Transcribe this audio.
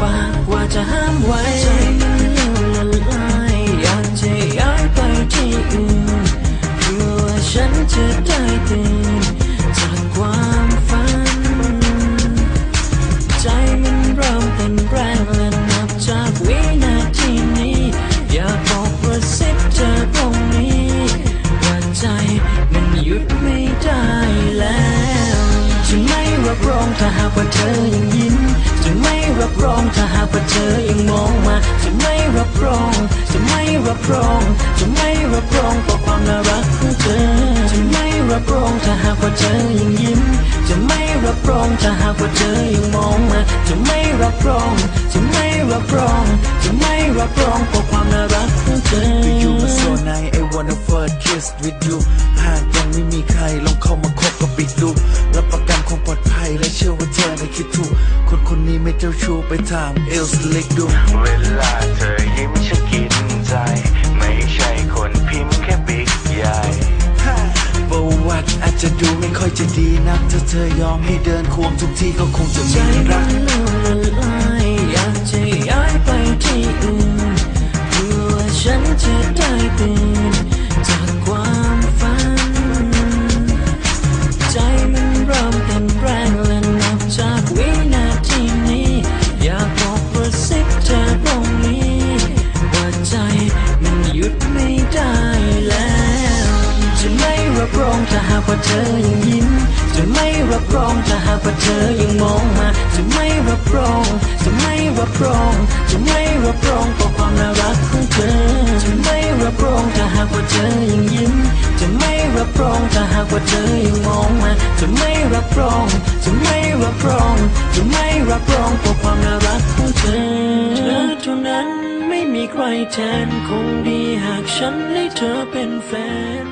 ปากว่าจะห้ามไว้ใจมันละลายอยากจะย้ายไปที่อื่นเพื่อฉันจะได้ตื่นจากความฝัน ใจมันเริ่มเต้นแรงและนับจากวินาทีนี้ อยากบอกว่าสิบเธอตรงนี้ว่าใจมันหยุดไม่ได้แล้วจะไม่รับรองถ้าหากว่าเธอ รับรอง จะไม่รับรองต่อความน่ารักของเธอ จะไม่รับรองถ้าหากว่าเธอยังยิ้ม จะไม่รับรองถ้าหากว่าเธอยังมองมา จะไม่รับรอง จะไม่รับรอง จะไม่รับรองต่อความน่ารักของเธอ You were so nice I wanna first kiss with you หากยังไม่มีใครลองเข้ามาคบกับปิดดูรับประกันความปลอดภัยและเชื่อว่าเธอได้คิดถูกคนคนนี้ไม่เจ้าชู้ไปถามเอลสเล็กดูเวลา จะดูไม่ค่อยจะดีนักถ้าเธอยอมให้เดินควงทุกที่ก็คงจะใจมีรัมักนละลายอยากจะย้ายไปที่อื่นเพื่อว่าฉันจะได้ตื่น ถ้าหากว่าเธอยังยิ้ม จะไม่รับรองถ้าหากว่าเธอยังมองมา จะไม่รับรอง จะไม่รับรอง จะไม่รับรองต่อความน่ารักของเธอ จะไม่รับรองถ้าหากว่าเธอยังยิ้ม จะไม่รับรองถ้าหากว่าเธอยังมองมา จะไม่รับรอง จะไม่รับรอง จะไม่รับรองต่อความน่ารักของเธอเธอเท่านั้นไม่มีใครแทนคงดีหากฉันได้เธอเป็นแฟน